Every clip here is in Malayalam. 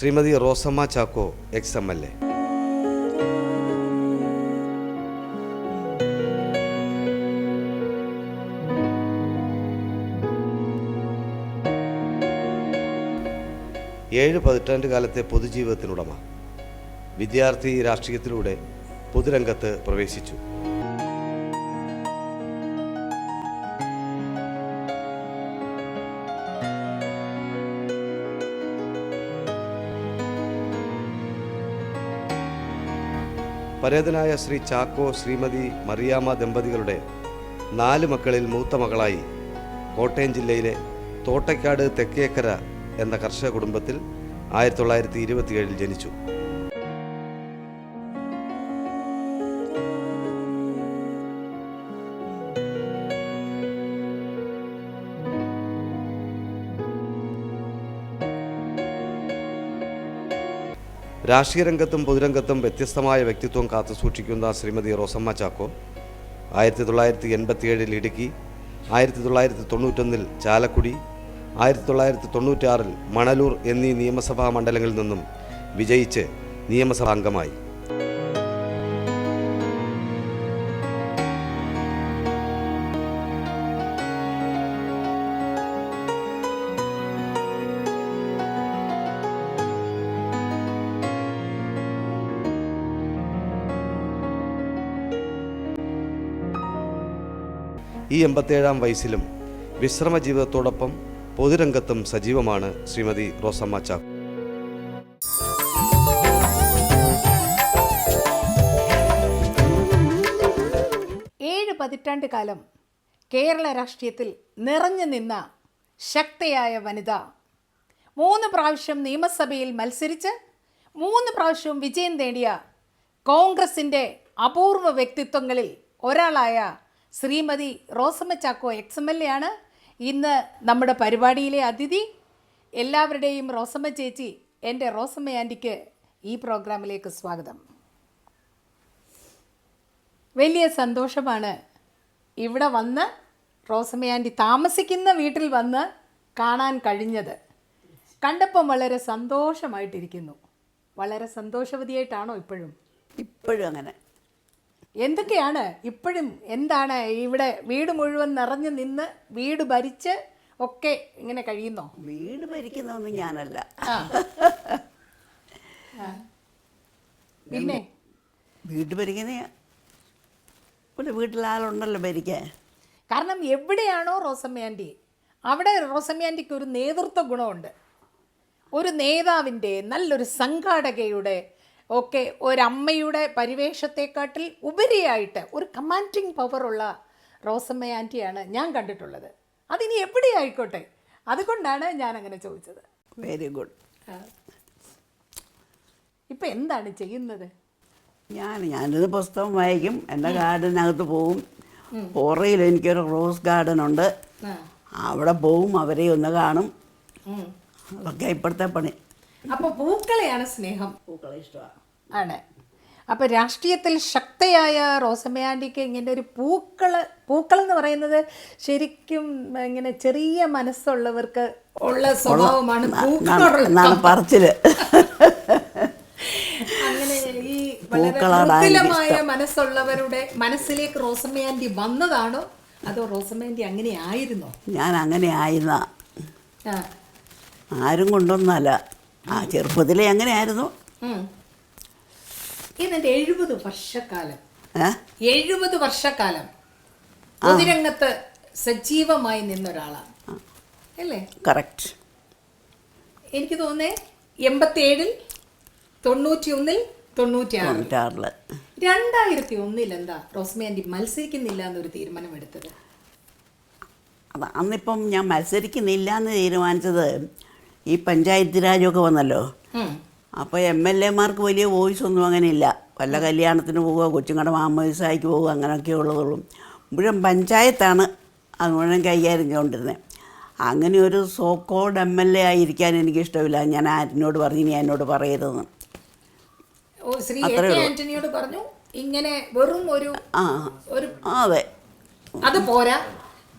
Shrimati Rosamma Chacko ex M L A. ഏഴ് പതിറ്റാണ്ട് കാലത്തെ പൊതുജീവിതത്തിനുടമ. വിദ്യാർത്ഥി രാഷ്ട്രീയത്തിലൂടെ പൊതുരംഗത്ത് പ്രവേശിച്ചു. പരേതനായ ശ്രീ ചാക്കോ ശ്രീമതി മറിയാമ്മ ദമ്പതികളുടെ നാല് മക്കളിൽ മൂത്ത മകളായി കോട്ടയം ജില്ലയിലെ തോട്ടയ്ക്കാട് തെക്കേക്കര എന്ന കർഷക കുടുംബത്തിൽ ആയിരത്തി തൊള്ളായിരത്തി ഇരുപത്തിയേഴിൽ ജനിച്ചു. രാഷ്ട്രീയ രംഗത്തും പൊതുരംഗത്തും വ്യത്യസ്തമായ വ്യക്തിത്വം കാത്തുസൂക്ഷിക്കുന്ന ശ്രീമതി റോസമ്മ ചാക്കോ ആയിരത്തി തൊള്ളായിരത്തി എൺപത്തിയേഴിൽ ഇടുക്കി ആയിരത്തി തൊള്ളായിരത്തി തൊണ്ണൂറ്റൊന്നിൽ ചാലക്കുടി ആയിരത്തി തൊള്ളായിരത്തി തൊണ്ണൂറ്റാറിൽ മണലൂർ എന്നീ നിയമസഭാ മണ്ഡലങ്ങളിൽ നിന്നും വിജയിച്ച് നിയമസഭാ ഈ എൺപത്തേഴാം വയസ്സിലും വിശ്രമ ജീവിതത്തോടൊപ്പം പൊതുരംഗത്തും സജീവമാണ് ശ്രീമതി റോസമ്മ ചാക്കോ ഏഴ് പതിറ്റാണ്ട് കാലം കേരള രാഷ്ട്രീയത്തിൽ നിറഞ്ഞു നിന്ന ശക്തയായ വനിത. മൂന്ന് പ്രാവശ്യം നിയമസഭയിൽ മത്സരിച്ച് മൂന്ന് പ്രാവശ്യവും വിജയം നേടിയ കോൺഗ്രസിന്റെ അപൂർവ വ്യക്തിത്വങ്ങളിൽ ഒരാളായ Shrimati Rosamma Chacko ex M L A ആണ്. ഇന്ന് നമ്മുടെ പരിപാടിയിലെ അതിഥി എല്ലാവരുടെയും റോസമ്മ ചേച്ചി എന്റെ റോസമ്മ ആന്റിക്ക് ഈ പ്രോഗ്രാമിലേക്ക് സ്വാഗതം. വലിയ സന്തോഷമാണ് ഇവിടെ വന്ന് റോസമ്മ ആന്റി താമസിക്കുന്ന വീട്ടിൽ വന്ന് കാണാൻ കഴിഞ്ഞത്. കണ്ടപ്പം വളരെ സന്തോഷമായിട്ടിരിക്കുന്നു. വളരെ സന്തോഷവതിയായിട്ടാണോ ഇപ്പോഴും? ഇപ്പോഴും അങ്ങനെ. എന്തൊക്കെയാണ് ഇപ്പോഴും എന്താണ് ഇവിടെ വീട് മുഴുവൻ നിറഞ്ഞു നിന്ന് വീട് ഭരിച്ച് ഒക്കെ ഇങ്ങനെ കഴിയുന്നോ? വീട് ഭരിക്കുന്നൊന്നും ഞാനല്ല. പിന്നെ? വീട് ഭരിക്കുന്ന ഒരു വീട്ടിൽ ആളുണ്ടല്ലോ ഭരിക്കാൻ. കാരണം എവിടെയാണോ റോസമ്മയാന്റി അവിടെ റോസമ്മയാന്റിക്ക് ഒരു നേതൃത്വ ഗുണമുണ്ട്. ഒരു നേതാവിന്റെ നല്ലൊരു സംഘാടകയുടെ ഒക്കെ ഒരമ്മയുടെ പരിവേഷത്തെക്കാട്ടിൽ ഉപരിയായിട്ട് ഒരു കമാൻഡിങ് പവറുള്ള റോസമ്മ ആന്റിയാണ് ഞാൻ കണ്ടിട്ടുള്ളത്. അതിനി എവിടെ ആയിക്കോട്ടെ? അതുകൊണ്ടാണ് ഞാൻ അങ്ങനെ ചോദിച്ചത് വെരി ഗുഡ് ഇപ്പം എന്താണ് ചെയ്യുന്നത്? ഞാൻ ഞാനൊരു പുസ്തകം വായിക്കും. എന്റെ ഗാർഡനകത്ത് പോവും. ഓറയിൽ എനിക്കൊരു റോസ് ഗാർഡൻ ഉണ്ട് അവിടെ പോവും അവരെ ഒന്ന് കാണും അതൊക്കെ ഇപ്പോഴത്തെ പണി. അപ്പോൾ പൂക്കളെയാണ് സ്നേഹം. പൂക്കളെ ഇഷ്ടമാണ്. ആണ്. അപ്പൊ രാഷ്ട്രീയത്തിൽ ശക്തയായ റോസമ്മയാന്റിക്ക് ഇങ്ങനെ ഒരു പൂക്കൾ പൂക്കൾ എന്ന് പറയുന്നത് ശരിക്കും ഇങ്ങനെ ചെറിയ മനസ്സുള്ളവർക്ക് ഉള്ള സ്വഭാവമാണ് പൂക്കളോടുള്ള എന്നാണ് പറച്ചിൽ. അങ്ങനെ ഈ വളരെ പൂക്കളോടാണ് എനിക്ക് മൃദുലമായ മനസ്സുള്ളവരുടെ മനസ്സിലേക്ക് റോസമ്മയാന്റി വന്നതാണോ? അതോ റോസമ്മയാന്റി അങ്ങനെ ആയിരുന്നോ? ഞാൻ അങ്ങനെ ആയിരുന്ന. ആ. ആരും കൊണ്ടൊന്നല്ല. ആ ചെറുപ്പത്തിലേ അങ്ങനെ ആയിരുന്നു ഉം. ഇതിന്റെ എഴുപത് വർഷക്കാലം. എഴുപത് വർഷക്കാലം പൊതുരംഗത്ത് സജീവമായി നിന്നൊരാളാണ് അല്ലേ? കറക്റ്റ്. എനിക്ക് തോന്നേ എൺപത്തിയേഴിൽ തൊണ്ണൂറ്റി ഒന്നിൽ തൊണ്ണൂറ്റി രണ്ടായിരത്തി ഒന്നിൽ എന്താ റോസ്മി ആന്റി മത്സരിക്കുന്നില്ല എന്നൊരു തീരുമാനം എടുത്തത് അന്നിപ്പം ഞാൻ മത്സരിക്കുന്നില്ല എന്ന് തീരുമാനിച്ചത് ഈ പഞ്ചായത്ത് രാജൊക്കെ വന്നല്ലോ. അപ്പോൾ എം എൽ എമാർക്ക് വലിയ വോയിസ് ഒന്നും അങ്ങനെ ഇല്ല വല്ല കല്യാണത്തിന് പോവുക കൊച്ചുങ്ങളുടെ മാമോദിസായിക്ക് പോവുക അങ്ങനെയൊക്കെ ഉള്ളതുള്ളൂ. മുഴുവൻ പഞ്ചായത്താണ് അത് മുഴുവൻ കൈകാര്യം ചെയ്തുകൊണ്ടിരുന്നത് അങ്ങനെ ഒരു so called M L A ആയിരിക്കാൻ എനിക്കിഷ്ടമില്ല. ഞാൻ ആരിനോട് പറഞ്ഞു ഇനി എന്നോട് പറയരുതെന്ന്. ആന്റണിയോട് പറഞ്ഞു ഇങ്ങനെ വെറും ഒരു ആ, അതെ. അത് പോരാ.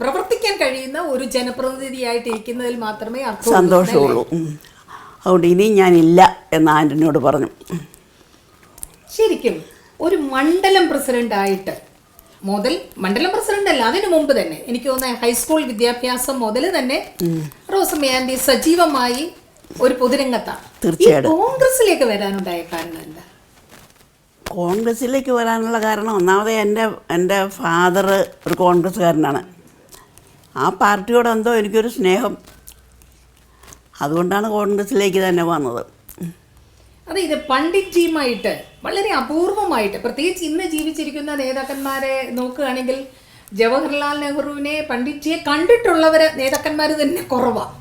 പ്രവർത്തിക്കാൻ കഴിയുന്ന ഒരു ജനപ്രതിനിധിയായിട്ട് ഇരിക്കുന്നതിൽ മാത്രമേ സന്തോഷമുള്ളൂ. അതുകൊണ്ട് ഇനി ഞാനില്ല എന്ന് ആന്റണിയോട് പറഞ്ഞു. ശരിക്കും ഒരു മണ്ഡലം പ്രസിഡന്റ് ആയിട്ട് മുതൽ മണ്ഡലം പ്രസിഡന്റ് അല്ല അതിനു മുമ്പ് തന്നെ. എനിക്ക് തോന്നുന്നത് ഹൈസ്കൂൾ വിദ്യാഭ്യാസം മുതൽ തന്നെ റോസമ്മ ആന്റി സജീവമായി ഒരു പൊതുരംഗത്താണ്. തീർച്ചയായിട്ടും. കോൺഗ്രസിലേക്ക് വരാനുണ്ടായ കാരണം എന്താ? കോൺഗ്രസിലേക്ക് വരാനുള്ള കാരണം ഒന്നാമത് എന്റെ എന്റെ ഫാദർ ഒരു കോൺഗ്രസ്സുകാരനാണ്. ആ പാർട്ടിയോട് എന്തോ എനിക്കൊരു സ്നേഹം. അതുകൊണ്ടാണ് കോൺഗ്രസിലേക്ക് തന്നെ വന്നത്. അതെ ഇത് പണ്ഡിറ്റ്ജിയുമായിട്ട് വളരെ അപൂർവമായിട്ട് പ്രത്യേകിച്ച് ഇന്ന് ജീവിച്ചിരിക്കുന്ന നേതാക്കന്മാരെ നോക്കുകയാണെങ്കിൽ ജവഹർലാൽ നെഹ്റുവിനെ പണ്ഡിറ്റ്ജിയെ കണ്ടിട്ടുള്ളവർ നേതാക്കന്മാർ തന്നെ കുറവാണ്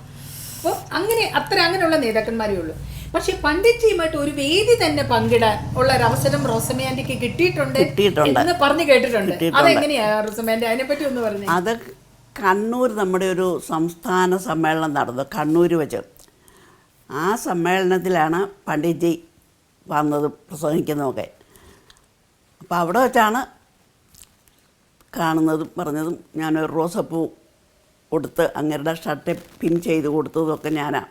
അപ്പോൾ അങ്ങനെ അത്ര അങ്ങനെയുള്ള നേതാക്കന്മാരേ ഉള്ളൂ. പക്ഷെ പണ്ഡിറ്റ്ജിയുമായിട്ട് ഒരു വേദി തന്നെ പങ്കിടാൻ ഉള്ള ഒരു അവസരം റോസമയാന്റിക്ക് കിട്ടിയിട്ടുണ്ട്. എന്ന് പറഞ്ഞു കേട്ടിട്ടുണ്ട്. അതെങ്ങനെയാ റോസമയാന്റി അതിനെപ്പറ്റി ഒന്ന് പറഞ്ഞു. അത് കണ്ണൂർ നമ്മുടെ ഒരു സംസ്ഥാന സമ്മേളനം നടന്നു കണ്ണൂർ വെച്ച്. ആ സമ്മേളനത്തിലാണ് പണ്ഡിറ്റ്ജി വന്നത് പ്രസംഗിക്കുന്നതൊക്കെ. അപ്പോൾ അവിടെ വെച്ചാണ് കാണുന്നതും പറഞ്ഞതും ഞാൻ ഒരു റോസപ്പൂ കൊടുത്ത് അങ്ങരുടെ ഷർട്ട് പിൻ ചെയ്ത് കൊടുത്തതൊക്കെ ഞാനാണ്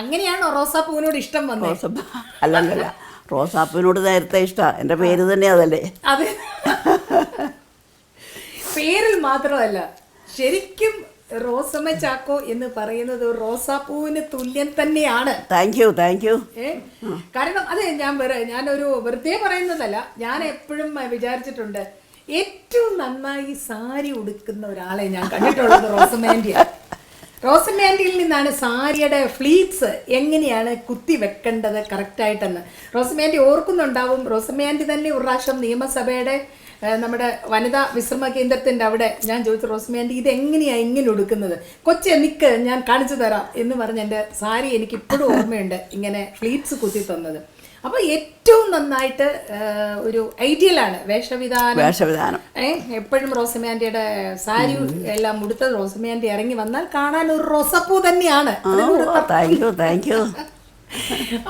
അങ്ങനെയാണോ റോസാപ്പൂവിനോട് ഇഷ്ടം വന്നത് റോസപ്പൂ അല്ലല്ല റോസാപ്പൂവിനോട് നേരത്തെ ഇഷ്ടമാണ് എന്റെ പേര് തന്നെ അതല്ലേ. അതെ. പേരിൽ മാത്രമല്ല. ശരിക്കും റോസമ്മ ചാക്കോ എന്ന് പറയുന്നത് റോസാപ്പൂവിന് തുല്യം തന്നെയാണ്. Thank you thank you? കാരണം അത് ഞാൻ വേറെ ഞാനൊരു വെറുതെ പറയുന്നതല്ല ഞാൻ എപ്പോഴും വിചാരിച്ചിട്ടുണ്ട് ഏറ്റവും നന്നായി സാരി ഉടുക്കുന്ന ഒരാളെ ഞാൻ കണ്ടിട്ടുള്ളത് റോസമാൻഡിയാണ് റോസമാൻഡിയിൽ നിന്നാണ് സാരിയുടെ ഫ്ലീറ്റ്സ് എങ്ങനെയാണ് കുത്തി വെക്കേണ്ടത് കറക്റ്റായിട്ടെന്ന് റോസമാൻഡി ഓർക്കുന്നുണ്ടാവും റോസമാൻഡി തന്നെ ഒരു പ്രാവശ്യം നിയമസഭയുടെ നമ്മുടെ വനിതാ വിശ്രമ കേന്ദ്രത്തിന്റെ അവിടെ ഞാൻ ചോദിച്ചു റോസ്മിയാന്റെ ഇത് എങ്ങനെയാണ് ഇങ്ങനെ ഉടുക്കുന്നത് കൊച്ചെ നിൽക്ക് ഞാൻ കാണിച്ചു തരാം എന്ന് പറഞ്ഞ് എന്റെ സാരി എനിക്ക് ഇപ്പോഴും ഓർമ്മയുണ്ട് ഇങ്ങനെ ഫ്ലീറ്റ്സ് കുത്തി തന്നത്. അപ്പോൾ ഏറ്റവും നന്നായിട്ട് ഒരു ഐഡിയലാണ് വേഷവിധാനം. വേഷവിധാനം. എപ്പോഴും റോസമാൻഡിയുടെ സാരി എല്ലാം ഉടുത്തത് റോസമാൻഡി ഇറങ്ങി വന്നാൽ കാണാൻ ഒരു റോസപ്പൂ തന്നെയാണ്. താങ്ക് യു താങ്ക് യു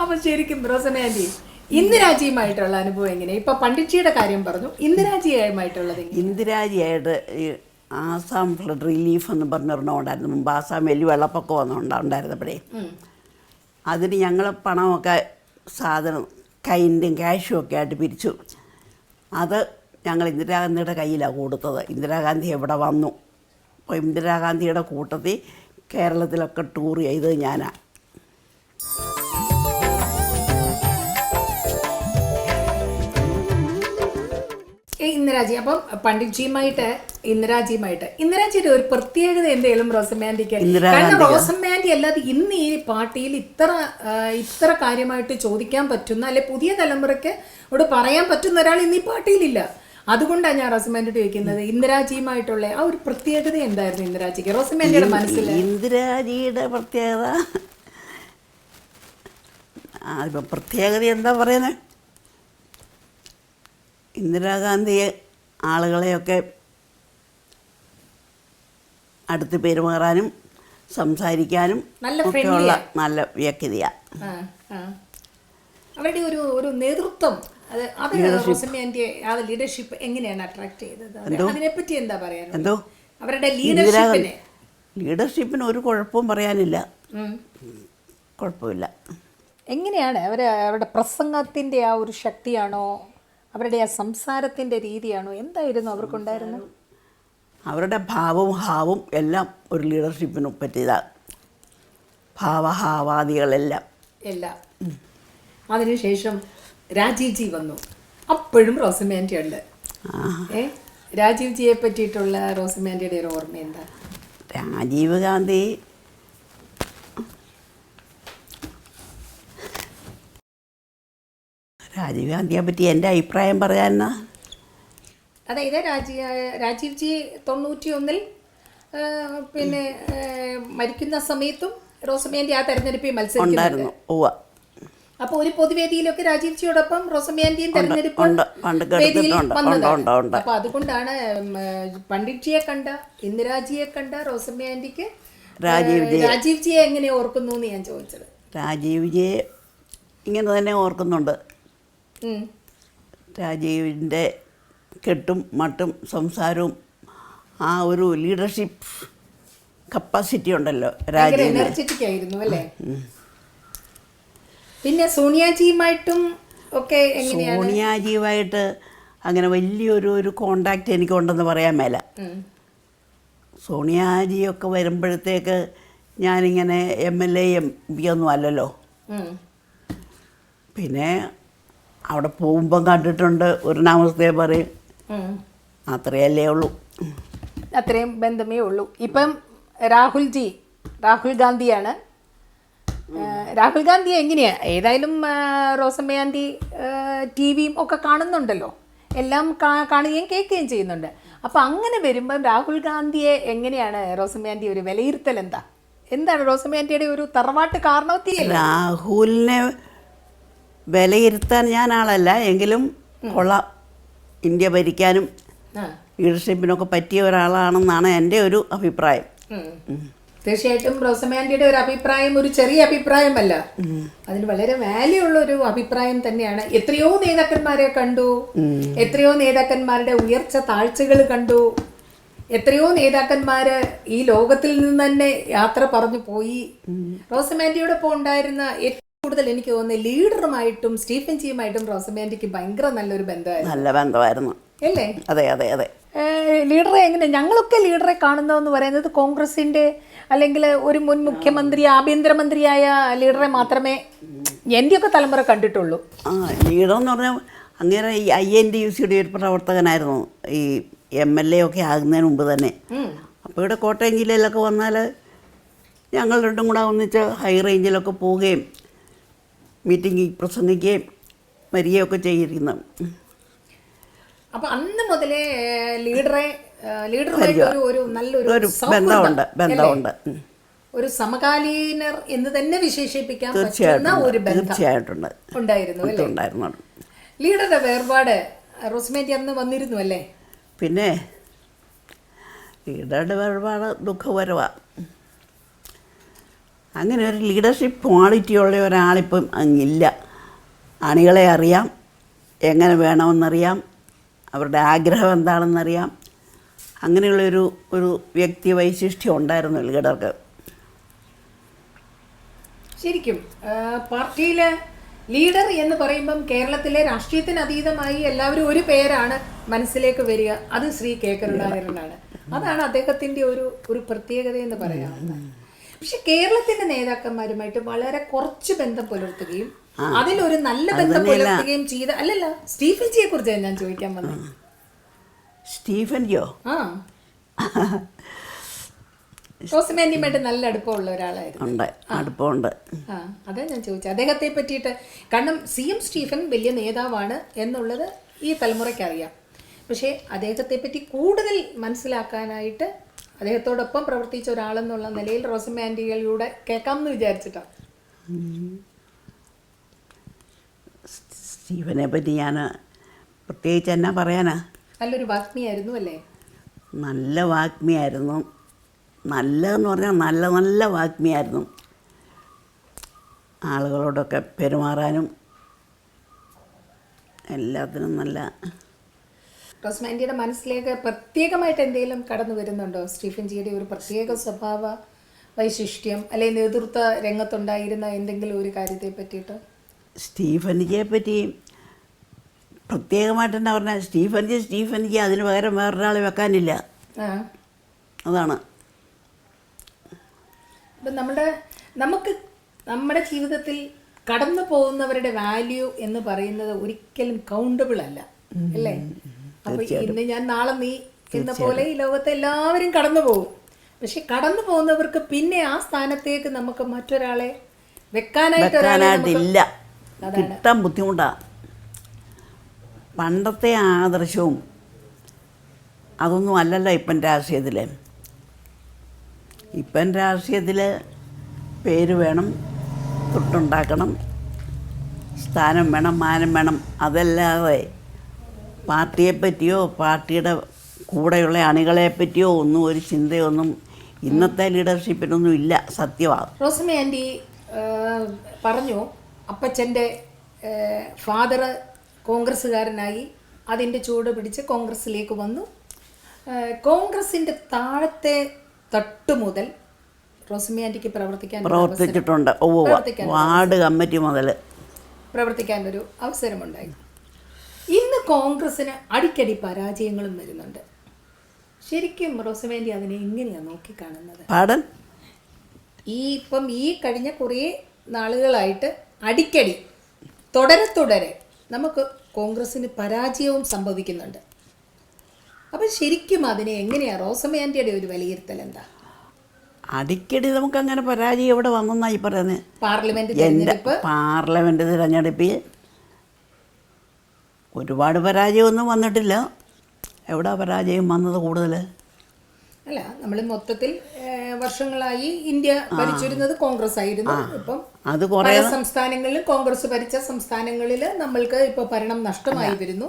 അപ്പൊ ശരിക്കും റോസമാൻഡി ഇന്ദിരാജിയുമായിട്ടുള്ള അനുഭവം എങ്ങനെ? ഇപ്പൊ പണ്ഡിറ്റ്ജിയുടെ കാര്യം പറഞ്ഞു. ഇന്ദിരാജിയുമായിട്ടുള്ളത്? ഇന്ദിരാജിയായിട്ട് ഈ ആസാം ഫ്ലഡ് റിലീഫ് എന്ന് പറഞ്ഞൊരെണ്ണം ഉണ്ടായിരുന്നു. മുമ്പ് ആസാം വലിയ വെള്ളപ്പൊക്കം ഒന്നും ഉണ്ടായിരുന്നപ്പോഴേ. അതിന് ഞങ്ങൾ പണമൊക്കെ സാധനം കൈന്റെയും ക്യാഷും ഒക്കെ ആയിട്ട് പിരിച്ചു. അത് ഞങ്ങൾ ഇന്ദിരാഗാന്ധിയുടെ കയ്യിലാണ് കൊടുത്തത്. ഇന്ദിരാഗാന്ധി എവിടെ വന്നു? അപ്പോൾ ഇന്ദിരാഗാന്ധിയുടെ കൂട്ടത്തിൽ കേരളത്തിലൊക്കെ ടൂർ ചെയ്തത് ഞാനാണ് ഇന്ദിരാജി അപ്പം പണ്ഡിറ്റ്ജിയുമായിട്ട് ഇന്ദിരാജിയുമായിട്ട് ഇന്ദിരാജിയുടെ ഒരു പ്രത്യേകത എന്തെങ്കിലും റോസമാൻഡിക്ക് കാരണം റോസമാൻഡി അല്ലാതെ ഇന്ന് ഈ പാർട്ടിയിൽ ഇത്ര ഇത്ര കാര്യമായിട്ട് ചോദിക്കാൻ പറ്റുന്ന അല്ലെ പുതിയ തലമുറയ്ക്ക് ഇവിടെ പറയാൻ പറ്റുന്ന ഒരാൾ ഇന്ന് ഈ പാർട്ടിയിലില്ല. അതുകൊണ്ടാണ് ഞാൻ റോസമാൻഡിയോട് ചോദിക്കുന്നത് ഇന്ദിരാജിയുമായിട്ടുള്ള ആ ഒരു പ്രത്യേകത എന്തായിരുന്നു ഇന്ദിരാജിക്ക്? റോസമാൻഡിയുടെ മനസ്സിൽ? ഇന്ദിരാജിയുടെ പ്രത്യേകത? പ്രത്യേകത എന്താ പറയുന്നത് ഇന്ദിരാഗാന്ധിയെ ആളുകളെയൊക്കെ അടുത്ത് പെരുമാറാനും സംസാരിക്കാനും നല്ല ഒക്കെയുള്ള നല്ല വ്യക്തിയാണ്. അവരുടെ ഒരു ഒരു നേതൃത്വം അത് അത് ആ ലീഡർഷിപ്പ് എങ്ങനെയാണ് അട്രാക്ട് ചെയ്തത്? അതിനെപ്പറ്റി എന്താ പറയാനുള്ളത്? എന്തോ? അവരുടെ ലീഡർഷിപ്പിനെ ലീഡർഷിപ്പിന് ഒരു കുഴപ്പവും പറയാനില്ല. കുഴപ്പമില്ല. എങ്ങനെയാണ് അവർ അവരുടെ പ്രസംഗത്തിന്റെ ആ ഒരു ശക്തിയാണോ അവരുടെ ആ സംസാരത്തിന്റെ രീതിയാണോ? എന്തായിരുന്നു അവർക്കുണ്ടായിരുന്നത്? അവരുടെ ഭാവവും ഹാവും എല്ലാം ഒരു ലീഡർഷിപ്പിന് പറ്റിയതാണ് ഭാവഹാവാദികളെല്ലാം. എല്ലാം. അതിനുശേഷം രാജീവ് ജി വന്നു. അപ്പോഴും റോസമാന്റി ഉണ്ട്. ഏ? രാജീവ് ജിയെ പറ്റിയിട്ടുള്ള റോസമാന്റിയുടെ ഒരു ഓർമ്മ എന്താ? രാജീവ് ഗാന്ധി രാജീവ് ഗാന്ധിയെ പറ്റി എന്റെ അഭിപ്രായം പറയാനാ അതായത് രാജീവ് രാജീവ് ജി തൊണ്ണൂറ്റി ഒന്നിൽ പിന്നെ മരിക്കുന്ന സമയത്തും റോസമേന്റെ ആ തെരഞ്ഞെടുപ്പിൽ മത്സരിക്കുന്നുണ്ട് ഉണ്ടായിരുന്നു. അപ്പോൾ ഒരു പൊതുവേദിയിലൊക്കെ രാജീവ് ജിയോടൊപ്പം റോസമിയാന്റെയും തെരഞ്ഞെടുപ്പ്. അപ്പോൾ അതുകൊണ്ടാണ് പണ്ഡിറ്റ്ജിയെ കണ്ട ഇന്ദിരാജിയെ കണ്ട റോസമേന്റിക്ക് രാജീവ് രാജീവ് ജിയെ എങ്ങനെ ഓർക്കുന്നു എന്ന് ഞാൻ ചോദിച്ചത്. രാജീവിജിയെ ഇങ്ങനെ തന്നെ ഓർക്കുന്നുണ്ട്. രാജീവിന്റെ കെട്ടും മട്ടും സംസാരവും ആ ഒരു ലീഡർഷിപ്പ് കപ്പാസിറ്റി ഉണ്ടല്ലോ രാജീവ് രാജീവിന്. അല്ലേ? പിന്നെ സോണിയാജിയുമായിട്ടും ഒക്കെ സോണിയാജിയുമായിട്ട് അങ്ങനെ വലിയൊരു ഒരു കോണ്ടാക്റ്റ് എനിക്കുണ്ടെന്ന് പറയാൻ മേല. സോണിയാജിയൊക്കെ വരുമ്പോഴത്തേക്ക് ഞാനിങ്ങനെ M L A M P ഒന്നും അല്ലല്ലോ. പിന്നെ അവിടെ പോകുമ്പം കണ്ടിട്ടുണ്ട്. ഒരു നമസ്തേ പറയും. അത്രയല്ലേ ഉള്ളൂ. അത്രയും ബന്ധമേ ഉള്ളൂ. ഇപ്പം രാഹുൽജി രാഹുൽ ഗാന്ധിയാണ്. രാഹുൽ ഗാന്ധി എങ്ങനെയാ? ഏതായാലും റോസമ്മയാന്തി ടി വിയും ഒക്കെ കാണുന്നുണ്ടല്ലോ. എല്ലാം കാണുകയും കേൾക്കുകയും ചെയ്യുന്നുണ്ട്. അപ്പം അങ്ങനെ വരുമ്പം രാഹുൽ ഗാന്ധിയെ എങ്ങനെയാണ് റോസമ്മ ആന്റി ഒരു വിലയിരുത്തൽ എന്താ? എന്താണ് റോസമ്മ ആന്റിയുടെ ഒരു തറവാട്ട് കാരണവത്തിയല്ലേ? രാഹുലിനെ വിലയിരുത്താൻ ഞാൻ ആളല്ല എങ്കിലും കൊള്ളാം. ഇന്ത്യ ഭരിക്കാനും ലീഡർഷിപ്പിനൊക്കെ പറ്റിയ ഒരാളാണെന്നാണ് എന്റെ ഒരു അഭിപ്രായം. തീർച്ചയായിട്ടും റോസമാൻഡിയുടെ ഒരു അഭിപ്രായം ഒരു ചെറിയ അഭിപ്രായമല്ല. അതിന് വളരെ വാല്യൂ ഉള്ള ഒരു അഭിപ്രായം തന്നെയാണ്. എത്രയോ നേതാക്കന്മാരെ കണ്ടു. എത്രയോ നേതാക്കന്മാരുടെ ഉയർച്ച താഴ്ചകൾ കണ്ടു. എത്രയോ നേതാക്കന്മാര് ഈ ലോകത്തിൽ നിന്ന് തന്നെ യാത്ര പറഞ്ഞു പോയി. റോസമാൻഡിയോടൊപ്പം ഉണ്ടായിരുന്ന കൂടുതൽ എനിക്ക് തോന്നുന്നത് ലീഡറുമായിട്ടും സ്റ്റീഫൻ ജിയുമായിട്ടും റോസമേന്റിക്ക് ഭയങ്കര നല്ലൊരു ബന്ധമായിരുന്നു. നല്ല ബന്ധമായിരുന്നു. അല്ലേ? അതെ അതെ അതെ. ലീഡറെ എങ്ങനെ? ഞങ്ങളൊക്കെ ലീഡറെ കാണുന്നതെന്ന് പറയുന്നത് കോൺഗ്രസിന്റെ അല്ലെങ്കിൽ ഒരു മുൻ മുഖ്യമന്ത്രി ആഭ്യന്തരമന്ത്രിയായ ലീഡറെ മാത്രമേ എന്റെയൊക്കെ തലമുറ കണ്ടിട്ടുള്ളൂ. ആ ലീഡർ എന്ന് പറഞ്ഞാൽ അങ്ങനെ ഈ ഐ എൻ ഡി യു സിയുടെ ഒരു പ്രവർത്തകനായിരുന്നു. ഈ എം എൽ എ ഒക്കെ ആകുന്നതിന് മുമ്പ് തന്നെ. അപ്പോൾ ഇവിടെ കോട്ടയം ജില്ലയിലൊക്കെ വന്നാൽ ഞങ്ങൾ രണ്ടും കൂടെ ഒന്നിച്ച് ഹൈ റേഞ്ചിലൊക്കെ പോവുകയും മീറ്റിംഗിൽ പ്രസംഗിക്കുകയും വരികയൊക്കെ ചെയ്തിരുന്നു. അപ്പൊ അന്ന് മുതലേ ലീഡറെ ഒരു നല്ലൊരു ബന്ധമുണ്ട്? ബന്ധമുണ്ട്. ഒരു സമകാലീനർ എന്ന് തന്നെ വിശേഷിപ്പിക്കാൻ പറ്റുന്ന തീർച്ചയായിട്ടും ഒരു തീർച്ചയായിട്ടുണ്ട് ഉണ്ടായിരുന്നു ഉണ്ടായിരുന്നു. ലീഡറുടെ വേർപാട് റോസ്മേറ്റി അന്ന് വന്നിരുന്നു അല്ലേ? പിന്നെ ലീഡറുടെ വേർപാട് ദുഃഖപരമാണ് അങ്ങനെ ഒരു ലീഡർഷിപ്പ് ക്വാളിറ്റി ഉള്ള ഒരാളിപ്പം അങ്ങില്ല അണികളെ അറിയാം എങ്ങനെ വേണമെന്നറിയാം അവരുടെ ആഗ്രഹം എന്താണെന്നറിയാം. അങ്ങനെയുള്ളൊരു ഒരു വ്യക്തി വൈശിഷ്ട്യം ഉണ്ടായിരുന്നു ലീഡർക്ക്. ശരിക്കും പാർട്ടിയിലെ ലീഡർ എന്ന് പറയുമ്പം കേരളത്തിലെ രാഷ്ട്രീയത്തിന് അതീതമായി എല്ലാവരും ഒരു പേരാണ് മനസ്സിലേക്ക് വരിക. അത് ശ്രീ കെ കരുണാകരനാണ്. അതാണ് അദ്ദേഹത്തിന്റെ ഒരു ഒരു പ്രത്യേകത എന്ന് പറയാവുന്നത്. പക്ഷെ കേരളത്തിന്റെ നേതാക്കന്മാരുമായിട്ട് വളരെ കുറച്ച് ബന്ധം പുലർത്തുകയും അതിലൊരു നല്ല ബന്ധം പുലർത്തുകയും ചെയ്ത അല്ലല്ല സ്റ്റീഫൻ ജിയെ കുറിച്ചാണ് ഞാൻ ചോദിക്കാൻ വന്നത്. സ്റ്റീഫൻജിയോ? ആ. റോസമാൻഡിയുമായിട്ട് നല്ല അടുപ്പമുള്ള ഒരാളായിരുന്നു. ഉണ്ട് അടുപ്പമുണ്ട്. ആ അതാ ഞാൻ ചോദിച്ചത് അദ്ദേഹത്തെ പറ്റിയിട്ട് കാരണം സി എം സ്റ്റീഫൻ വലിയ നേതാവാണ് എന്നുള്ളത് ഈ തലമുറയ്ക്ക് അറിയാം പക്ഷേ അദ്ദേഹത്തെ പറ്റി കൂടുതൽ മനസ്സിലാക്കാനായിട്ട് അദ്ദേഹത്തോടൊപ്പം പ്രവർത്തിച്ച ഒരാളെന്നുള്ള നിലയിൽ റോസമാൻഡികളിലൂടെ കേൾക്കാമെന്ന് വിചാരിച്ചിട്ടാണ് സ്റ്റീവനെ പറ്റി ഞാൻ പ്രത്യേകിച്ച് എന്നാ പറയാനാ? നല്ലൊരു വാഗ്മിയായിരുന്നു അല്ലേ? നല്ല വാഗ്മിയായിരുന്നു. നല്ലതെന്ന് പറഞ്ഞാൽ നല്ല നല്ല വാഗ്മിയായിരുന്നു. ആളുകളോടൊക്കെ പെരുമാറാനും എല്ലാത്തിനും നല്ല റോസ്മാൻഡിയുടെ മനസ്സിലേക്ക് പ്രത്യേകമായിട്ട് എന്തെങ്കിലും കടന്നു വരുന്നുണ്ടോ? സ്റ്റീഫൻ ജിയുടെ ഒരു പ്രത്യേക സ്വഭാവ വൈശിഷ്ട്യം അല്ലെങ്കിൽ നേതൃത്വ രംഗത്തുണ്ടായിരുന്ന എന്തെങ്കിലും ഒരു കാര്യത്തെ പറ്റിയിട്ട്? സ്റ്റീഫൻ ജിയെ പറ്റി പ്രത്യേകമായിട്ട് എന്നാ പറഞ്ഞാൽ സ്റ്റീഫൻ ജി അതിന് പകരം വേറൊരാളെ വെക്കാനില്ല. അതാണ്. അപ്പം നമ്മുടെ നമുക്ക് നമ്മുടെ ജീവിതത്തിൽ കടന്നു പോകുന്നവരുടെ വാല്യൂ എന്ന് പറയുന്നത് ഒരിക്കലും കൗണ്ടബിൾ അല്ല. അല്ലേ? അപ്പൊ ഇന്ന് ഞാൻ നാളെ നീ എന്ന പോലെ ഈ ലോകത്തെ എല്ലാവരും കടന്നു പോകും. പക്ഷെ കടന്നു പോകുന്നവർക്ക് പിന്നെ ആ സ്ഥാനത്തേക്ക് നമുക്ക് മറ്റൊരാളെ വെക്കാനായിട്ട് ഒരാളെ നമുക്ക് വെക്കാനായിട്ടില്ല. കിട്ടാൻ ബുദ്ധിമുട്ടാണ് പണ്ടത്തെ ആദർശവും അതൊന്നും അല്ലല്ലോ ഇപ്പം രാഷ്ട്രീയത്തിൽ ഇപ്പം രാഷ്ട്രീയത്തിൽ പേര് വേണം തൊട്ടുണ്ടാക്കണം സ്ഥാനം വേണം മാനം വേണം അതല്ലാതെ പാർട്ടിയെ പറ്റിയോ പാർട്ടിയുടെ കൂടെയുള്ള അണികളെ പറ്റിയോ ഒന്നും ഒരു ചിന്തയൊന്നും ഇന്നത്തെ ലീഡർഷിപ്പിനൊന്നും ഇല്ല സത്യമാണ് റോസമി ആന്റി പറഞ്ഞു അപ്പച്ചന്റെ ഫാദർ കോൺഗ്രസ്സുകാരനായി അതിന്റെ ചൂട് പിടിച്ച് കോൺഗ്രസ്സിലേക്ക് വന്നു. കോൺഗ്രസിന്റെ താഴത്തെ തട്ട് മുതൽ റോസമി ആന്റിക്ക് പ്രവർത്തിക്കാൻ പ്രവർത്തിച്ചിട്ടുണ്ട്. വാർഡ് കമ്മിറ്റി മുതൽ പ്രവർത്തിക്കാൻ പ്രവർത്തിക്കാനൊരു അവസരമുണ്ടായി. ഇന്ന് കോൺഗ്രസ്സിന് അടിക്കടി പരാജയങ്ങളും വരുന്നുണ്ട്. ശരിക്കും റോസമേന്റി അതിനെ എങ്ങനെയാണ് നോക്കിക്കാണുന്നത്? പാടൻ? ഈ ഇപ്പം ഈ കഴിഞ്ഞ കുറേ നാളുകളായിട്ട് അടിക്കടി തുടരെ തുടരെ നമുക്ക് കോൺഗ്രസ്സിന് പരാജയവും സംഭവിക്കുന്നുണ്ട്. അപ്പം ശരിക്കും അതിനെ എങ്ങനെയാണ് റോസമേന്റിയുടെ ഒരു വിലയിരുത്തൽ എന്താ? അടിക്കടി നമുക്ക് അങ്ങനെ പരാജയം ഇവിടെ വന്നെന്നായി പറയുന്നത് പാർലമെന്റ് തിരഞ്ഞെടുപ്പ്. പാർലമെന്റ് തിരഞ്ഞെടുപ്പിൽ ഒരുപാട് പരാജയമൊന്നും വന്നിട്ടില്ല. എവിടെ പരാജയം വന്നത് കൂടുതൽ അല്ല നമ്മൾ മൊത്തത്തിൽ വർഷങ്ങളായി ഇന്ത്യ ഭരിച്ചിരുന്നത് കോൺഗ്രസ് ആയിരുന്നു ഇപ്പം അത് കുറേ പല സംസ്ഥാനങ്ങളിലും കോൺഗ്രസ് ഭരിച്ച സംസ്ഥാനങ്ങളിൽ നമ്മൾക്ക് ഇപ്പോൾ ഭരണം നഷ്ടമായി വരുന്നു.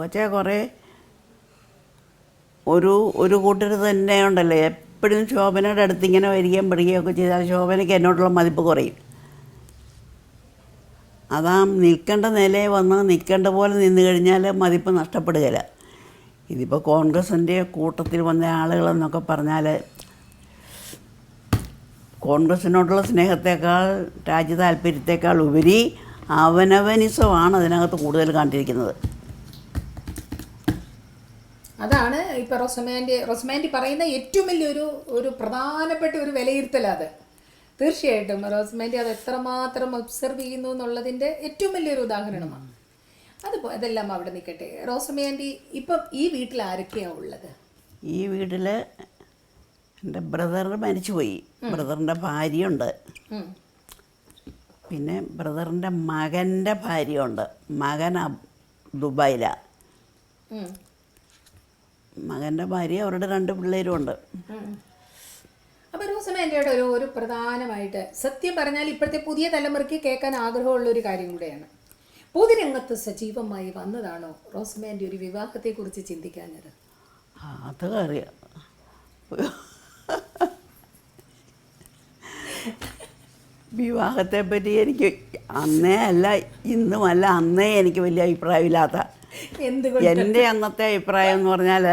കൊച്ചേ കുറേ ഒരു ഒരു കൂട്ടർ തന്നെ ഉണ്ടല്ലോ എപ്പോഴും ശോഭനയുടെ അടുത്ത് ഇങ്ങനെ വരികയും പിടിക്കുകയൊക്കെ ചെയ്താൽ ശോഭനയ്ക്ക് എന്നോടുള്ള മതിപ്പ് കുറയും. അതാ നിൽക്കേണ്ട നിലയിൽ വന്ന് നിൽക്കേണ്ട പോലെ നിന്ന് കഴിഞ്ഞാൽ മതിപ്പ് നഷ്ടപ്പെടുകയില്ല. ഇതിപ്പോൾ കോൺഗ്രസിന്റെ കൂട്ടത്തിൽ വന്ന ആളുകളെന്നൊക്കെ പറഞ്ഞാൽ കോൺഗ്രസിനോടുള്ള സ്നേഹത്തേക്കാൾ രാജ്യ താല്പര്യത്തെക്കാൾ ഉപരി അവനവനിസമാണ് അതിനകത്ത് കൂടുതൽ കണ്ടിരിക്കുന്നത്. അതാണ് ഇപ്പൊ റൊസമാൻഡി റൊസമാൻഡി പറയുന്ന ഏറ്റവും വലിയൊരു ഒരു പ്രധാനപ്പെട്ട ഒരു വിലയിരുത്തൽ അത്. തീർച്ചയായിട്ടും. റോസ്മാൻഡി അത് എത്രമാത്രം ഒബ്സർവ് ചെയ്യുന്നു എന്നുള്ളതിന്റെ ഏറ്റവും വലിയൊരു ഉദാഹരണമാണ്. അത് പോ- അതെല്ലാം അവിടെ നിൽക്കട്ടെ. റോസമാൻഡി ഇപ്പം ഈ വീട്ടിൽ ആരൊക്കെയാണ് ഉള്ളത്? ഈ വീട്ടിൽ എന്റെ ബ്രദർ മരിച്ചുപോയി. ബ്രദറിന്റെ ഭാര്യയുണ്ട്. ഉണ്ട് പിന്നെ ബ്രദറിന്റെ മകന്റെ ഭാര്യയുണ്ട്. മകൻ ദുബായിലാ. ദുബായിലാണ് മകന്റെ ഭാര്യ അവരുടെ രണ്ട് പിള്ളേരും ഉണ്ട് അപ്പോൾ റോസമാന്റയുടെ ഒരു ഒരു പ്രധാനമായിട്ട് സത്യം പറഞ്ഞാൽ ഇപ്പോഴത്തെ പുതിയ തലമുറയ്ക്ക് കേൾക്കാൻ ആഗ്രഹമുള്ള ഒരു കാര്യം കൂടെയാണ്. പൊതുരംഗത്ത് സജീവമായി വന്നതാണോ റോസമാന്റെ ഒരു വിവാഹത്തെക്കുറിച്ച് ചിന്തിക്കാഞ്ഞത്? അത് അറിയാം. വിവാഹത്തെ പറ്റി എനിക്ക് അന്നേ അല്ല ഇന്നുമല്ല അന്നേ എനിക്ക് വലിയ അഭിപ്രായമില്ലാത്ത എന്റെ അന്നത്തെ അഭിപ്രായം എന്ന് പറഞ്ഞാൽ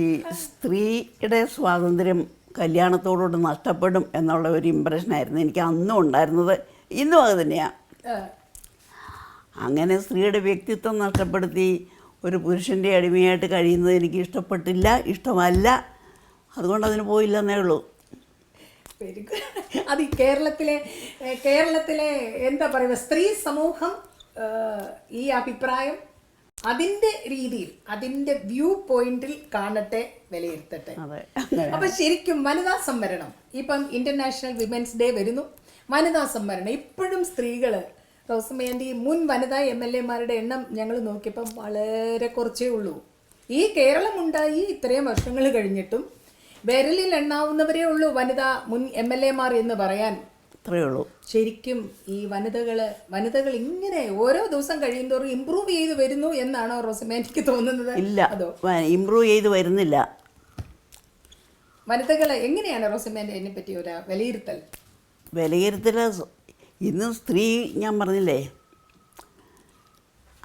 ഈ സ്ത്രീയുടെ സ്വാതന്ത്ര്യം കല്യാണത്തോടുകൂടി നഷ്ടപ്പെടും എന്നുള്ള ഒരു ഇമ്പ്രഷനായിരുന്നു എനിക്ക് അന്നും ഉണ്ടായിരുന്നത്. ഇന്നും അത് തന്നെയാണ് അങ്ങനെ സ്ത്രീയുടെ വ്യക്തിത്വം നഷ്ടപ്പെടുത്തി ഒരു പുരുഷന്റെ അടിമയായിട്ട് കഴിയുന്നത് എനിക്ക് ഇഷ്ടപ്പെട്ടില്ല ഇഷ്ടമല്ല. അതുകൊണ്ട് അതിന് പോയില്ലെന്നേ ഉള്ളൂ. അത് കേരളത്തിലെ കേരളത്തിലെ എന്താ പറയുക സ്ത്രീ സമൂഹം ഈ അഭിപ്രായം അതിന്റെ രീതിയിൽ അതിന്റെ വ്യൂ പോയിന്റിൽ കാണട്ടെ വിലയിരുത്തട്ടെ. അപ്പൊ ശരിക്കും വനിതാ സംവരണം. ഇപ്പം ഇന്റർനാഷണൽ വിമൻസ് ഡേ വരുന്നു. വനിതാ സംവരണം. ഇപ്പോഴും സ്ത്രീകൾ റോസമേന്റെ മുൻ വനിതാ എം എൽ എമാരുടെ എണ്ണം ഞങ്ങൾ നോക്കിയപ്പം വളരെ കുറച്ചേ ഉള്ളൂ. ഈ കേരളം ഉണ്ടായി ഇത്രയും വർഷങ്ങൾ കഴിഞ്ഞിട്ടും വിരലിൽ എണ്ണാവുന്നവരേ ഉള്ളൂ വനിതാ മുൻ എം എൽ എമാർ എന്ന് പറയാൻ അത്രയേ ഉള്ളൂ. ശരിക്കും ഈ വനിതകൾ വനിതകൾ ഇങ്ങനെ ഓരോ ദിവസം കഴിയുന്തോറും ഇമ്പ്രൂവ് ചെയ്ത് വരുന്നു എന്നാണോ റോസമേന്റിക്ക് തോന്നുന്നത്? ഇല്ല. അതോ? ഇമ്പ്രൂവ് ചെയ്ത് വരുന്നില്ല. വനിതകളെ എങ്ങനെയാണ് റോസമേന്റെ അതിനെ പറ്റി ഒരു വിലയിരുത്തൽ? വിലയിരുത്തൽ ഇന്ന് സ്ത്രീ ഞാൻ പറഞ്ഞില്ലേ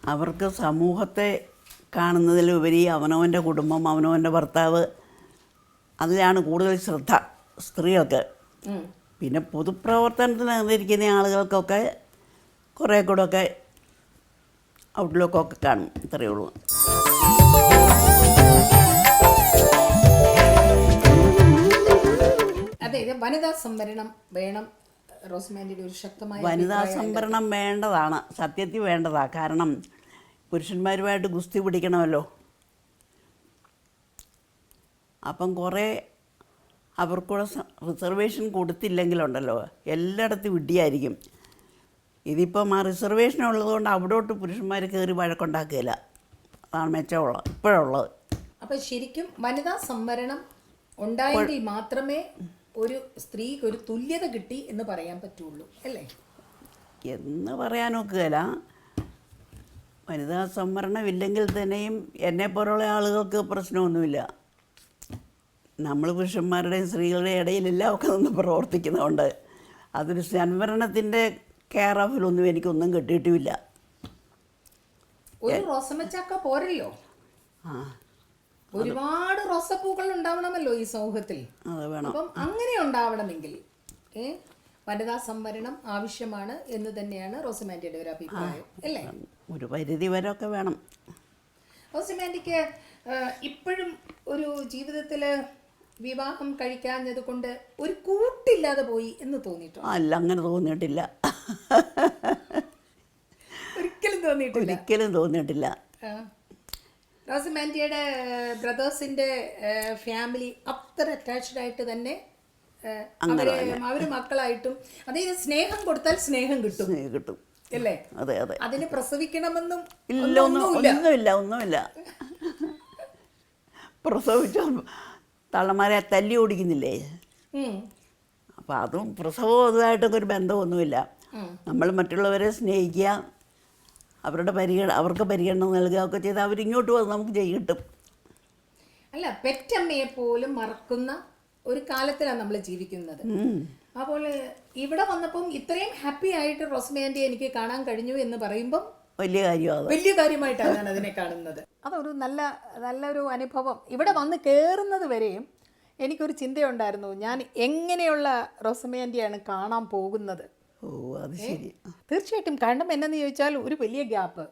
അവർക്ക് സമൂഹത്തെ കാണുന്നതിലുപരി അവനവന്റെ കുടുംബം അവനവന്റെ ഭർത്താവ് അതിലാണ് കൂടുതൽ ശ്രദ്ധ സ്ത്രീകൾക്ക്. പിന്നെ പൊതുപ്രവർത്തനത്തിൽ നിന്നിരിക്കുന്ന ആളുകൾക്കൊക്കെ കുറേ കൂടെ ഒക്കെ ഔട്ട്ലുക്കൊക്കെ കാണും. ഇത്രയേ ഉള്ളൂ. അതെ ഇത് വനിതാ സംവരണം വേണം. റോസ്മാൻഡിയുടെ ഒരു ശക്തമായ വനിതാ സംവരണം വേണ്ടതാണ്. സത്യത്തിൽ വേണ്ടതാണ് കാരണം പുരുഷന്മാരുമായിട്ട് ഗുസ്തി പിടിക്കണമല്ലോ. അപ്പം കുറേ അവർക്കൂടെ റിസർവേഷൻ കൊടുത്തില്ലെങ്കിലുണ്ടല്ലോ. എല്ലായിടത്തും ഇടിയായിരിക്കും ഇതിപ്പം ആ റിസർവേഷൻ ഉള്ളതുകൊണ്ട് അവിടോട്ട് പുരുഷന്മാർ കയറി വഴക്കുണ്ടാക്കുകയില്ല. അതാണ് മെച്ചമുള്ളത് ഇപ്പോഴുള്ളത്. അപ്പോൾ ശരിക്കും വനിതാ സംവരണം ഉണ്ടായെങ്കിൽ മാത്രമേ ഒരു സ്ത്രീക്ക് ഒരു തുല്യത കിട്ടി എന്ന് പറയാൻ പറ്റുള്ളൂ അല്ലേ? എന്ന് പറയാനൊക്കുകയില്ല വനിതാ സംവരണം ഇല്ലെങ്കിൽ തന്നെയും എന്നെ പോലുള്ള ആളുകൾക്ക് പ്രശ്നമൊന്നുമില്ല. നമ്മൾ പുരുഷന്മാരുടെയും സ്ത്രീകളുടെയും ഇടയിലെല്ലാം ഒക്കെ നിന്ന് പ്രവർത്തിക്കുന്നതുകൊണ്ട് അതൊരു സംവരണത്തിന്റെ കെയർ ഓഫിലൊന്നും എനിക്കൊന്നും കിട്ടിയിട്ടുമില്ല ഒരു റോസമച്ചാക്ക പോരല്ലോ? ആ. ഒരുപാട് റോസപ്പൂക്കൾ ഉണ്ടാവണമല്ലോ ഈ സമൂഹത്തിൽ. അത് വേണം. അപ്പം അങ്ങനെ ഉണ്ടാവണമെങ്കിൽ ഏ വനിതാ സംവരണം ആവശ്യമാണ് എന്ന് തന്നെയാണ് റോസമാൻഡിയുടെ ഒരു അഭിപ്രായം അല്ലേ? ഒരു പരിധി വരെ ഒക്കെ വേണം റോസമാൻഡിക്ക് ഇപ്പോഴും ഒരു ജീവിതത്തിൽ വിവാഹം കഴിക്കാഞ്ഞത് കൊണ്ട് ഒരു കൂട്ടില്ലാതെ പോയി എന്ന് തോന്നിയിട്ടോ അല്ല അങ്ങനെ തോന്നിയിട്ടില്ല. ഒരിക്കലും തോന്നിയിട്ടില്ല. ഒരിക്കലും തോന്നിയിട്ടില്ല. ആ. റോസമാൻഡിയുടെ ബ്രദേഴ്സിന്റെ ഫാമിലി അത്ര അറ്റാച്ച്ഡ് ആയിട്ട് തന്നെ അവരെ അവർ മക്കളായിട്ടും അതായത് സ്നേഹം കൊടുത്താൽ സ്നേഹം കിട്ടും. കിട്ടും. അല്ലേ? അതെ അതെ. അതിന് പ്രസവിക്കണമെന്നും ഇല്ല ഒന്നും ഒന്നുമില്ല ഒന്നുമില്ല. പ്രസവിച്ച തള്ളമാരെ തല്ലി ഓടിക്കുന്നില്ലേ? അപ്പം അപ്പോൾ അതും പ്രസവവും അതുമായിട്ടൊക്കെ ഒരു ബന്ധമൊന്നുമില്ല. നമ്മൾ മറ്റുള്ളവരെ സ്നേഹിക്കുക അവരുടെ പരിഗണ അവർക്ക് പരിഗണന നൽകുക ഒക്കെ ചെയ്ത് അവരിങ്ങോട്ട് വന്ന് നമുക്ക് ചെയ്യും കിട്ടും. അല്ല പെറ്റമ്മയെ പോലും മറക്കുന്ന ഒരു കാലത്തിലാണ് നമ്മൾ ജീവിക്കുന്നത്. അപ്പോൾ ഇവിടെ വന്നപ്പം ഇത്രയും ഹാപ്പി ആയിട്ട് റോസ്മേന്റെ എനിക്ക് കാണാൻ കഴിഞ്ഞു എന്ന് പറയുമ്പം വലിയ കാര്യമാണ്. വലിയ കാര്യമായിട്ടാണ് ഞാൻ അതിനെ കാണുന്നത്. അതൊരു നല്ല നല്ലൊരു അനുഭവം. ഇവിടെ വന്ന് കയറുന്നത് വരെയും എനിക്കൊരു ചിന്തയുണ്ടായിരുന്നു. ഞാൻ എങ്ങനെയുള്ള റോസമേന്റെയാണ് കാണാൻ പോകുന്നത്? ഓ അത് ശരി. തീർച്ചയായിട്ടും കാരണം എന്നെന്ന് ചോദിച്ചാൽ ഒരു വലിയ ഗ്യാപ്പ്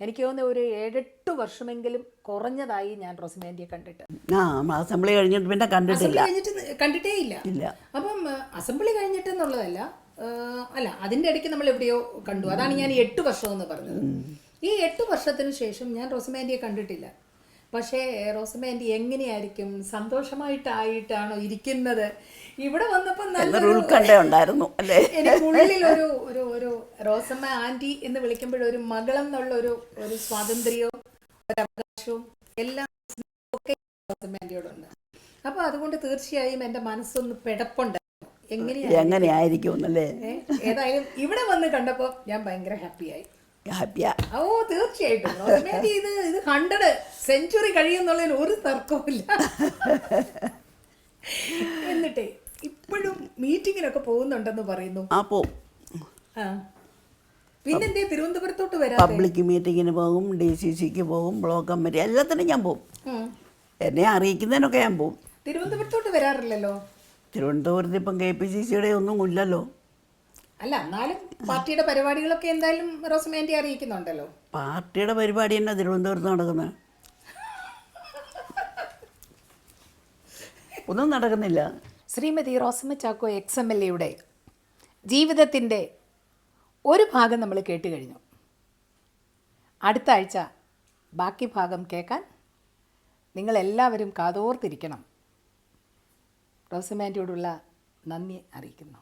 എനിക്ക് തോന്നുന്നു ഒരു ഏഴെട്ട് വർഷമെങ്കിലും കുറഞ്ഞതായി ഞാൻ റോസമേന്റെ കണ്ടിട്ട്. ആ അസംബ്ലി കഴിഞ്ഞിട്ട് പിന്നെ കണ്ടിട്ടില്ല. കഴിഞ്ഞിട്ട് കണ്ടിട്ടേ ഇല്ല. ഇല്ല അപ്പം അസംബ്ലി കഴിഞ്ഞിട്ട് എന്നുള്ളതല്ല ആ, അല്ല അതിന്റെ ഇടയ്ക്ക് നമ്മൾ എവിടെയോ കണ്ടു. അതാണ് ഞാൻ എട്ട് വർഷം എന്ന് പറഞ്ഞത്. ഈ എട്ട് വർഷത്തിന് ശേഷം ഞാൻ റോസമാൻഡിയെ കണ്ടിട്ടില്ല. പക്ഷേ റോസമാൻഡി എങ്ങനെയായിരിക്കും? സന്തോഷമായിട്ടായിട്ടാണോ ഇരിക്കുന്നത്? ഇവിടെ വന്നപ്പോൾ നല്ലൊരു ഉത്കണ്ഠ ഉണ്ടായിരുന്നു അല്ലേ? എനിക്കുള്ളിൽ ഒരു ഒരു ഒരു റോസമ്മ ആന്റി എന്ന് വിളിക്കുമ്പോഴൊരു മകളം എന്നുള്ള ഒരു ഒരു സ്വാതന്ത്ര്യവും ഒരു അവകാശവും എല്ലാം ഒക്കെ റോസമ്മേന്റിയോടുണ്ട് അപ്പൊ അതുകൊണ്ട് തീർച്ചയായും എന്റെ മനസ്സൊന്ന് എങ്ങനെയാ എങ്ങനെയായിരിക്കും എന്നല്ലേ? ഏതായാലും ഇവിടെ വന്ന് കണ്ടപ്പോൾ ഞാൻ ഭയങ്കര ഹാപ്പിയായി. ഹാപ്പിയാ. ഓ തീർച്ചയായിട്ടും. ഇത് ഇത് ഹൺഡ്രഡ് സെഞ്ചുറി കഴിയുന്നുള്ളതിന് ഒരു തർക്കവുമില്ല. എന്നിട്ടേ ഇപ്പോഴും മീറ്റിങ്ങിനൊക്കെ പോകുന്നുണ്ടെന്ന് പറയുന്നു. ആ പോവും. പിന്നെന്തേ തിരുവനന്തപുരത്തോട്ട് വരാം പബ്ലിക് മീറ്റിങ്ങിന് പോകും ഡി സി സിക്ക് പോകും ബ്ലോക്ക് കമ്മിറ്റി എല്ലാത്തിനും ഞാൻ പോകും എന്നെ അറിയിക്കുന്നതിനൊക്കെ ഞാൻ പോകും തിരുവനന്തപുരത്തോട്ട് വരാറില്ലല്ലോ? തിരുവനന്തപുരത്ത് ഇപ്പം കെ പി സി സിയുടെ ഒന്നും ഇല്ലല്ലോ. അല്ല എന്നാലും പാർട്ടിയുടെ പരിപാടികളൊക്കെ എന്തായാലും റോസമേന്റി അറിയിക്കുന്നുണ്ടല്ലോ. പാർട്ടിയുടെ പരിപാടി തന്നെ തിരുവനന്തപുരത്ത് നടക്കുന്നത് ഒന്നും നടക്കുന്നില്ല. Shrimati Rosamma Chacko ex M L എയുടെ ജീവിതത്തിന്റെ ഒരു ഭാഗം നമ്മൾ കേട്ട് കഴിഞ്ഞു. അടുത്ത ആഴ്ച ബാക്കി ഭാഗം കേൾക്കാൻ നിങ്ങളെല്ലാവരും കാതോർത്തിരിക്കണം. റോസമാന്റിയോടുള്ള നന്ദി അറിയിക്കുന്നു.